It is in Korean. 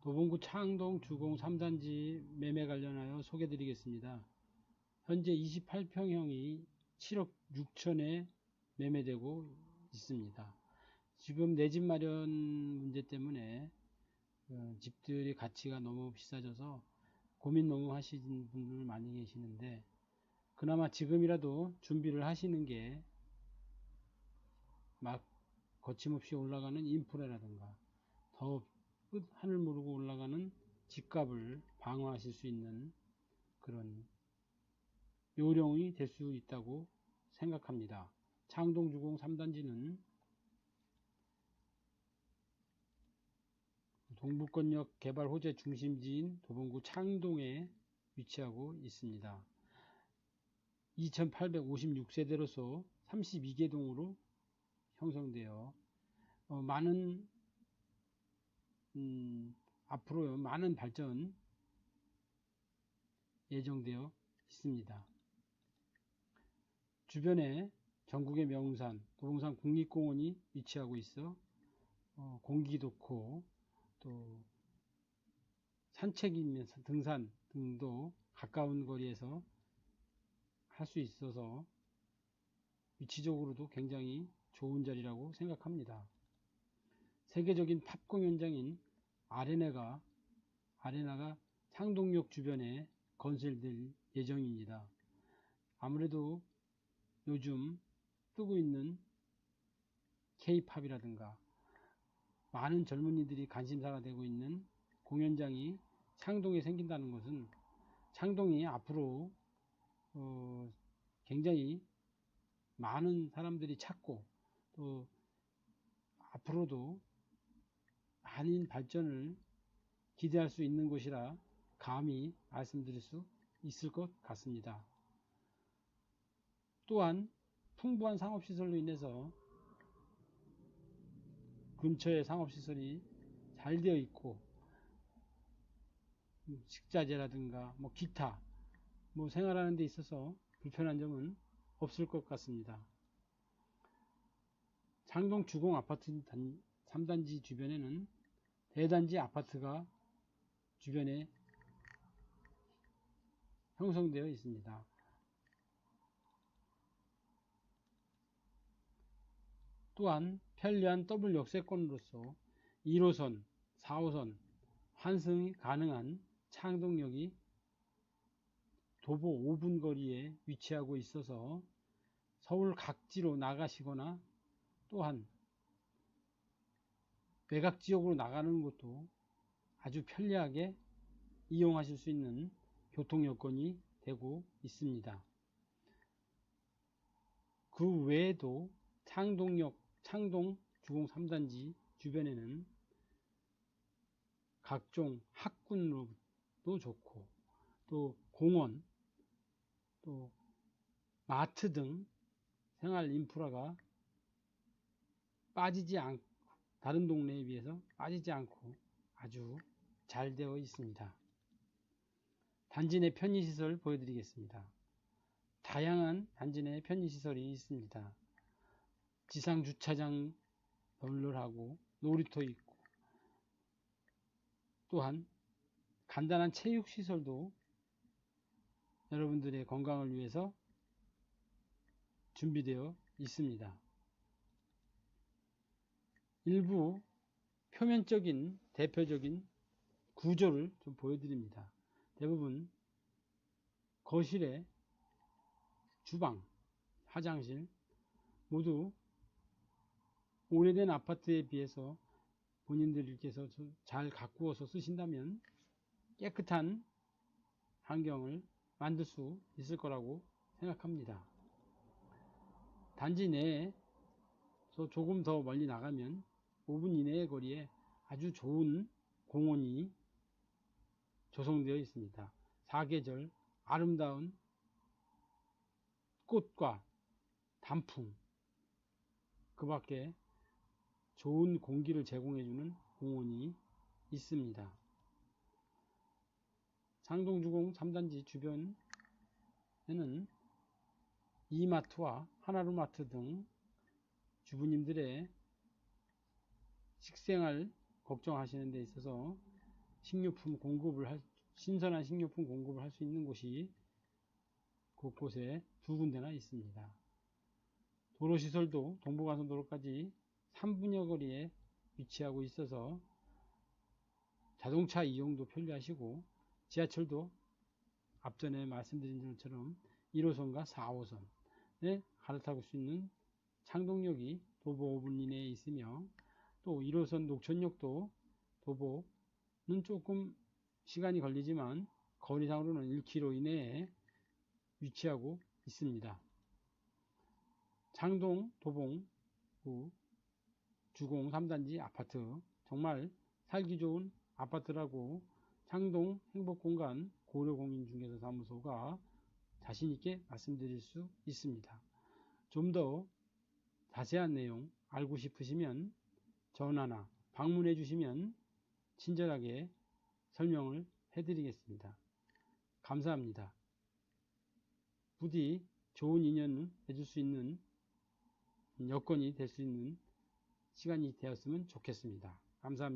도봉구 창동 주공 3단지 매매 관련하여 소개 드리겠습니다. 현재 28평형이 7억 6천에 매매되고 있습니다. 지금 내 집 마련 문제 때문에 어, 집들이 가치가 너무 비싸져서 고민 너무 하시는 분들 많이 계시는데 그나마 지금이라도 준비를 하시는 게 막 거침없이 올라가는 인프레라든가 더 끝 하늘 모르고 올라가는 집값을 방어하실 수 있는 그런 요령이 될 수 있다고 생각합니다. 창동주공 3단지는 동북권역 개발 호재 중심지인 도봉구 창동에 위치하고 있습니다. 2856세대로서 32개 동으로 형성되어 어, 많은 음, 앞으로 많은 발전 예정되어 있습니다. 주변에 전국의 명산, 도봉산 국립공원이 위치하고 있어 어, 공기 좋고 또 산책이면 등산 등도 가까운 거리에서 할 수 있어서 위치적으로도 굉장히 좋은 자리라고 생각합니다. 세계적인 팝 공연장인 아레나가 아레나가 창동역 주변에 건설될 예정입니다. 아무래도 요즘 뜨고 있는 K-팝이라든가 많은 젊은이들이 관심사가 되고 있는 공연장이 창동에 생긴다는 것은 창동이 앞으로 어 굉장히 많은 사람들이 찾고 또 앞으로도 많은 발전을 기대할 수 있는 곳이라 감히 말씀드릴 수 있을 것 같습니다. 또한 풍부한 상업시설로 인해서 근처에 상업시설이 잘 되어 있고 식자재라든가 뭐 기타 뭐 생활하는 데 있어서 불편한 점은 없을 것 같습니다. 창동 주공 아파트 3단지 주변에는 대단지 아파트가 주변에 형성되어 있습니다. 또한 편리한 더블 역세권으로서 1호선, 4호선 환승이 가능한 창동역이 도보 5분 거리에 위치하고 있어서 서울 각지로 나가시거나 또한 외곽 지역으로 나가는 것도 아주 편리하게 이용하실 수 있는 교통 여건이 되고 있습니다. 그 외에도 창동역, 창동 주공 3단지 주변에는 각종 학군로도 좋고 또 공원 또 마트 등 생활 인프라가 빠지지 않고 다른 동네에 비해서 빠지지 않고 아주 잘 되어 있습니다. 단지 내 편의시설 보여드리겠습니다. 다양한 단지 내 편의시설이 있습니다. 지상 주차장 널널하고 놀이터 있고 또한 간단한 체육시설도 여러분들의 건강을 위해서 준비되어 있습니다. 일부 표면적인 대표적인 구조를 좀 보여드립니다. 대부분 거실에 주방, 화장실 모두 오래된 아파트에 비해서 본인들께서 잘 가꾸어서 쓰신다면 깨끗한 환경을 만들 수 있을 거라고 생각합니다. 단지 내에서 조금 더 멀리 나가면 5분 이내의 거리에 아주 좋은 공원이 조성되어 있습니다. 사계절 아름다운 꽃과 단풍 그 밖에 좋은 공기를 제공해주는 공원이 있습니다. 장동주공 3단지 주변에는 이마트와 하나로마트 등 주부님들의 식생활 걱정하시는 데 있어서 식료품 공급을 할, 신선한 식료품 공급을 할 수 있는 곳이 곳곳에 두 군데나 있습니다. 도로시설도 동부간선도로까지 3분여 거리에 위치하고 있어서 자동차 이용도 편리하시고 지하철도 앞전에 말씀드린 것처럼 1호선과 4호선에 갈아타고 수 있는 창동역이 도보 5분 이내에 있으며 또 1호선 녹천역도 도보는 조금 시간이 걸리지만 거리상으로는 1km 이내에 위치하고 있습니다. 창동 도봉구 주공 3단지 아파트 정말 살기 좋은 아파트라고 창동 행복공간 고려공인중개사 사무소가 자신있게 말씀드릴 수 있습니다. 좀 더 자세한 내용 알고 싶으시면 전화나 방문해 주시면 친절하게 설명을 해드리겠습니다. 감사합니다. 부디 좋은 인연 해줄 수 있는 여건이 될 수 있는 시간이 되었으면 좋겠습니다. 감사합니다.